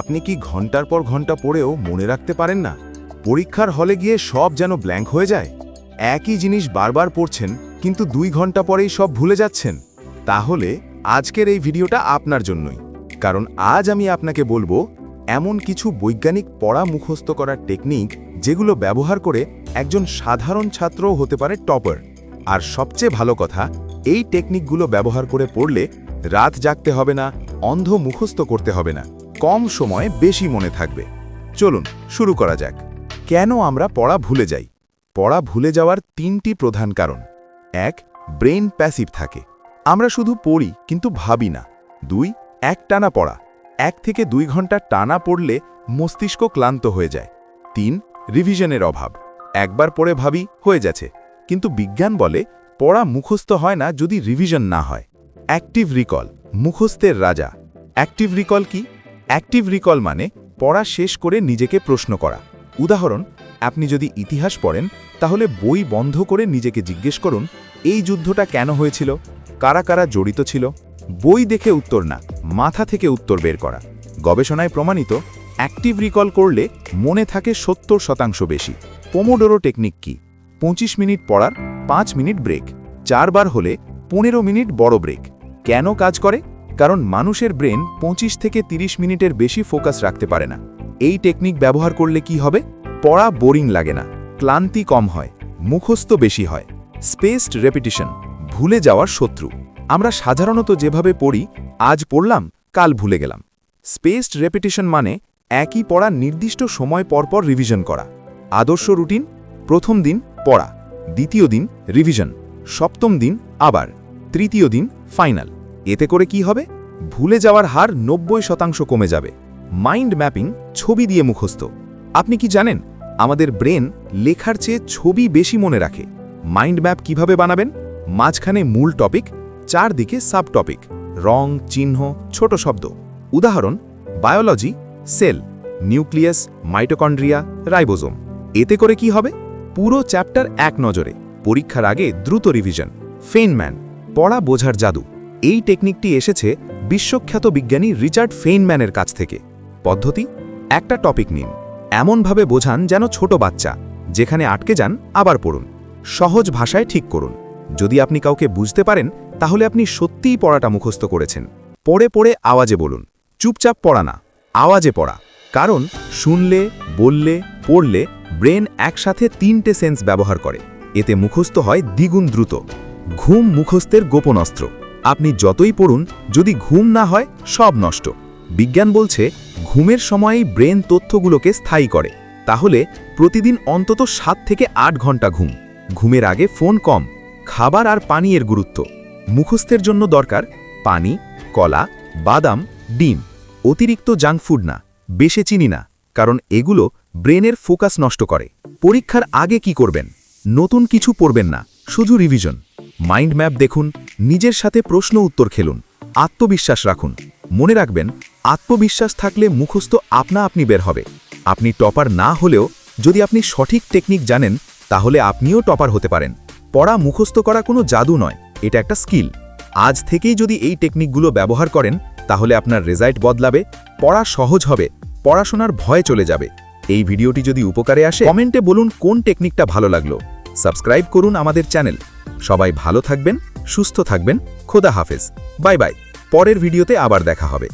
আপনি কি ঘণ্টার পর ঘণ্টা পড়েও মনে রাখতে পারেন না? পরীক্ষার হলে গিয়ে সব যেন ব্ল্যাঙ্ক হয়ে যায়। একই জিনিস বারবার পড়ছেন, কিন্তু দুই ঘণ্টা পরেই সব ভুলে যাচ্ছেন। তাহলে আজকের এই ভিডিওটা আপনার জন্যই। কারণ আজ আমি আপনাকে বলব, এমন কিছু বৈজ্ঞানিক পড়া মুখস্থ করার টেকনিক যেগুলো ব্যবহার করে একজন সাধারণ ছাত্রও হতে পারে টপার। আর সবচেয়ে ভালো কথা, এই টেকনিকগুলো ব্যবহার করে পড়লে রাত জাগতে হবে না, অন্ধ মুখস্থ করতে হবে না। কম সময়ে বেশি মনে থাকবে। চলুন, শুরু করা যাক। কেন আমরা পড়া ভুলে যাই? পড়া ভুলে যাওয়ার তিনটি প্রধান কারণ। এক ব্রেন প্যাসিভ থাকে। আমরা শুধু পড়ি, কিন্তু ভাবি না। দুই এক টানা পড়া। এক থেকে দুই ঘণ্টা টানা পড়লে মস্তিষ্ক ক্লান্ত হয়ে যায়। তিন, রিভিশনের অভাব। একবার পড়ে ভাবি, হয়ে যাচ্ছে কিন্তু বিজ্ঞান বলে, পড়া মুখস্থ হয় না যদি রিভিশন না হয়। অ্যাক্টিভ রিকল, মুখস্থের রাজা। অ্যাক্টিভ রিকল কি? অ্যাক্টিভ রিকল মানে পড়া শেষ করে নিজেকে প্রশ্ন করা। উদাহরণ, আপনি যদি ইতিহাস পড়েন, তাহলে বই বন্ধ করে নিজেকে জিজ্ঞেস করুন, এই যুদ্ধটা কেন হয়েছিল? কারা কারা জড়িত ছিল? বই দেখে উত্তর না, মাথা থেকে উত্তর বের করা। গবেষণায় প্রমাণিত, অ্যাক্টিভ রিকল করলে মনে থাকে সত্তর শতাংশ বেশি। পোমোডোরো টেকনিক কি? পঁচিশ মিনিট পড়ার পাঁচ মিনিট ব্রেক। চারবার হলে পনেরো মিনিট বড় ব্রেক। কেন কাজ করে? কারণ মানুষের ব্রেন পঁচিশ থেকে ৩০ মিনিটের বেশি ফোকাস রাখতে পারে না। এই টেকনিক ব্যবহার করলে কি হবে? পড়া বোরিং লাগে না, ক্লান্তি কম হয়, মুখস্থ বেশি হয়, স্পেসড রেপিটিশন, ভুলে যাওয়ার শত্রু। আমরা সাধারণত যেভাবে পড়ি, আজ পড়লাম, কাল ভুলে গেলাম। স্পেসড রেপিটিশন মানে একই পড়া নির্দিষ্ট সময় পরপর রিভিশন করা। আদর্শ রুটিন, প্রথম দিন পড়া, দ্বিতীয় দিন রিভিশন, সপ্তম দিন আবার, তৃতীয় দিন ফাইনাল। এতে করে কি হবে? ভুলে যাওয়ার হার নব্বই শতাংশ কমে যাবে। মাইন্ড ম্যাপিং ছবি দিয়ে মুখস্থ। আপনি কি জানেন, আমাদের ব্রেন লেখার চেয়ে ছবি বেশি মনে রাখে। মাইন্ড ম্যাপ কীভাবে বানাবেন? মাঝখানে মূল টপিক, চারদিকে সাব টপিক রং, চিহ্ন, ছোট শব্দ। উদাহরণ, biology, cell, nucleus, mitochondria, ribosome. এতে করে কি হবে? পুরো চ্যাপ্টার এক নজরে। পরীক্ষার আগে দ্রুত রিভিশন। ফেইনম্যান পড়া বোঝার জাদু। এই টেকনিকটি এসেছে বিশ্বখ্যাত বিজ্ঞানী রিচার্ড ফেইনম্যানের কাছ থেকে। পদ্ধতি? একটা টপিক নিন। এমনভাবে বোঝান যেন ছোট বাচ্চা, যেখানে আটকে যান, আবার পড়ুন। সহজ ভাষায় ঠিক করুন। যদি আপনি কাউকে বুঝতে পারেন, তাহলে আপনি সত্যিই পড়াটা মুখস্থ করেছেন। পড়ে পড়ে আওয়াজে বলুন, চুপচাপ পড়া না, আওয়াজে পড়া। কারণ শুনলে, বললে, পড়লে ব্রেন একসাথে তিনটে সেন্স ব্যবহার করে। এতে মুখস্থ হয় দ্বিগুণ দ্রুত। ঘুম মুখস্থের গোপন অস্ত্র। আপনি যতই পড়ুন, যদি ঘুম না হয়, সব নষ্ট। বিজ্ঞান বলছে, ঘুমের সময়েই ব্রেন তথ্যগুলোকে স্থায়ী করে। তাহলে প্রতিদিন অন্তত সাত থেকে আট ঘণ্টা ঘুম। ঘুমের আগে ফোন কম, খাবার আর পানীয়ের গুরুত্ব। মুখস্থের জন্য দরকার, পানি, কলা, বাদাম, ডিম। অতিরিক্ত জাঙ্ক ফুড না, বেশে চিনি না, কারণ এগুলো ব্রেনের ফোকাস নষ্ট করে। পরীক্ষার আগে কি করবেন? নতুন কিছু পড়বেন না, শুধু রিভিশন। মাইন্ড ম্যাপ দেখুন নিজের সাথে প্রশ্ন উত্তর খেলুন। আত্মবিশ্বাস রাখুন। মনে রাখবেন, আত্মবিশ্বাস থাকলে মুখস্থ আপনা আপনি বের হবে। আপনি টপার না হলেও যদি আপনি সঠিক টেকনিক জানেন, তাহলে আপনিও টপার হতে পারেন। পড়া মুখস্থ করা কোনো জাদু নয়, এটা একটা স্কিল। আজ থেকেই যদি এই টেকনিকগুলো ব্যবহার করেন, তাহলে আপনার রেজাল্ট বদলাবে, পড়া সহজ হবে, পড়াশোনার ভয় চলে যাবে। এই ভিডিওটি যদি উপকারে আসে, কমেন্টে বলুন কোন টেকনিকটা ভালো লাগল। সাবস্ক্রাইব করুন আমাদের চ্যানেল। সবাই ভালো থাকবেন সুস্থ থাকবেন খোদা হাফেজ। Bye bye. পরের ভিডিওতে আবার দেখা হবে।